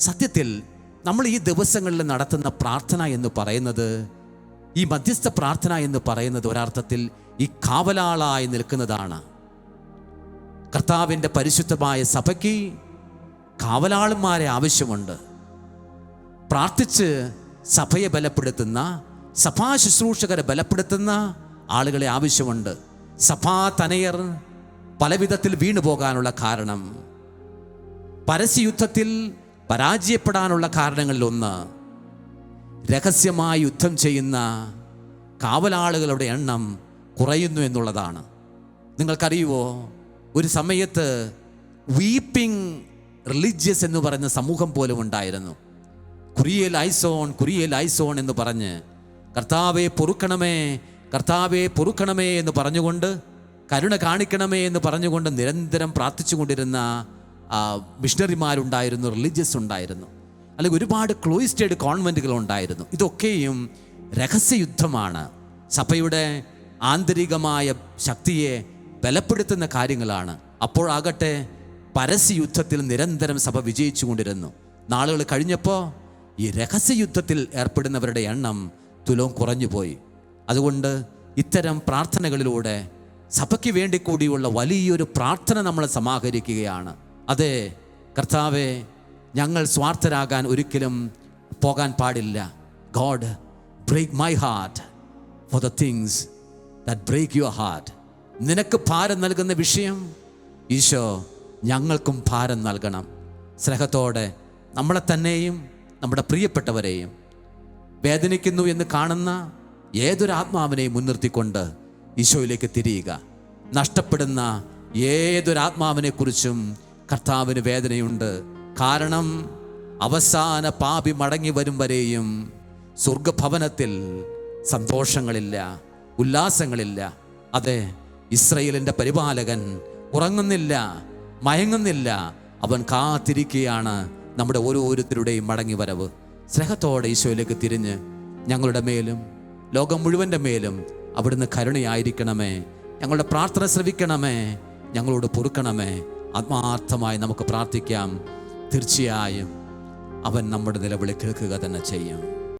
സത്യത്തിൽ നമ്മൾ ഈ ദിവസങ്ങളിൽ നടത്തുന്ന പ്രാർത്ഥന എന്ന് പറയുന്നത് ഈ മധ്യസ്ഥ പ്രാർത്ഥന എന്ന് പറയുന്നത് ഒരർത്ഥത്തിൽ ഈ കാവലാളായി നിൽക്കുന്നതാണ്. കർത്താവിന്റെ പരിശുദ്ധമായ സഭയ്ക്ക് കാവലാളന്മാരെ ആവശ്യമുണ്ട്. പ്രാർത്ഥിച്ച് സഭയെ ബലപ്പെടുത്തുന്ന സഭാ ശുശ്രൂഷകരെ ബലപ്പെടുത്തുന്ന ആളുകളെ ആവശ്യമുണ്ട്. സഭാ തനയർ പലവിധത്തിൽ വീണുപോകാനുള്ള കാരണം. പരസ്യയുദ്ധത്തിൽ പരാജയപ്പെടാനുള്ള കാരണങ്ങളിലൊന്ന് രഹസ്യമായി യുദ്ധം ചെയ്യുന്ന കാവലാളുകളുടെ എണ്ണം കുറയുന്നു എന്നുള്ളതാണ്. നിങ്ങൾക്കറിയുവോ? ഒരു സമയത്ത് വീപ്പിംഗ് റിലീജിയസ് എന്ന് പറയുന്ന സമൂഹം പോലും ഉണ്ടായിരുന്നു. കുരിയൽ ഐസോൺ കുരിയൽ ഐസോൺ എന്ന് പറഞ്ഞ് കർത്താവെ പൊറുക്കണമേ കർത്താവെ പൊറുക്കണമേ എന്ന് പറഞ്ഞുകൊണ്ട് കരുണ കാണിക്കണമേ എന്ന് പറഞ്ഞുകൊണ്ട് നിരന്തരം പ്രാർത്ഥിച്ചുകൊണ്ടിരുന്ന മിഷണറിമാരുണ്ടായിരുന്നു റിലീജിയസ് ഉണ്ടായിരുന്നു. അല്ലെങ്കിൽ ഒരുപാട് ക്ലോയിസ്റ്റേഡ് കോൺവെന്റുകൾ ഉണ്ടായിരുന്നു. ഇതൊക്കെയും രഹസ്യയുദ്ധമാണ്. സഭയുടെ ആന്തരികമായ ശക്തിയെ ബലപ്പെടുത്തുന്ന കാര്യങ്ങളാണ്. അപ്പോഴാകട്ടെ പരസ്യയുദ്ധത്തിൽ നിരന്തരം സഭ വിജയിച്ചു കൊണ്ടിരുന്നു. നാളുകൾ കഴിഞ്ഞപ്പോൾ ഈ രഹസ്യയുദ്ധത്തിൽ ഏർപ്പെടുന്നവരുടെ എണ്ണം തുലവും കുറഞ്ഞുപോയി. അതുകൊണ്ട് ഇത്തരം പ്രാർത്ഥനകളിലൂടെ സഭയ്ക്ക് വേണ്ടി കൂടിയുള്ള വലിയൊരു പ്രാർത്ഥന നമ്മൾ സമാഹരിക്കുകയാണ്. അതെ കർത്താവെ ഞങ്ങൾ സ്വാർത്ഥരാകാൻ ഒരിക്കലും പോകാൻ പാടില്ല. God break my heart for the things that break your heart നിനക്ക് ഭാരം നൽകുന്ന വിഷയം ഈശോ ഞങ്ങൾക്കും ഭാരം നൽകണം. സ്നേഹത്തോടെ നമ്മളെ തന്നെയും നമ്മുടെ പ്രിയപ്പെട്ടവരെയും വേദനിക്കുന്നു എന്ന് കാണുന്ന ഏതൊരു ആത്മാവിനെയും മുൻനിർത്തിക്കൊണ്ട് ഈശോയിലേക്ക് തിരിയുക. നഷ്ടപ്പെടുന്ന ഏതൊരു ആത്മാവിനെക്കുറിച്ചും കർത്താവിന് വേദനയുണ്ട്. കാരണം അവസാന പാപി മടങ്ങി വരും വരെയും സ്വർഗഭവനത്തിൽ സന്തോഷങ്ങളില്ല ഉല്ലാസങ്ങളില്ല. അതെ ഇസ്രയേലിന്റെ പരിപാലകൻ ഉറങ്ങുന്നില്ല മയങ്ങുന്നില്ല. അവൻ കാത്തിരിക്കുകയാണ് നമ്മുടെ ഓരോരുത്തരുടെയും മടങ്ങി വരവ് സ്നേഹത്തോടെ ഈശോയിലേക്ക് തിരിഞ്ഞ് ഞങ്ങളുടെ മേലും ലോകം മുഴുവന്റെ മേലും അവിടുന്ന് കരുണയായിരിക്കണമേ. ഞങ്ങളുടെ പ്രാർത്ഥന ശ്രവിക്കണമേ. ഞങ്ങളോട് പൊറുക്കണമേ. ആത്മാർത്ഥമായി നമുക്ക് പ്രാർത്ഥിക്കാം. തീർച്ചയായും അവൻ നമ്മുടെ നിലവിളി കേൾക്കുക തന്നെ ചെയ്യും.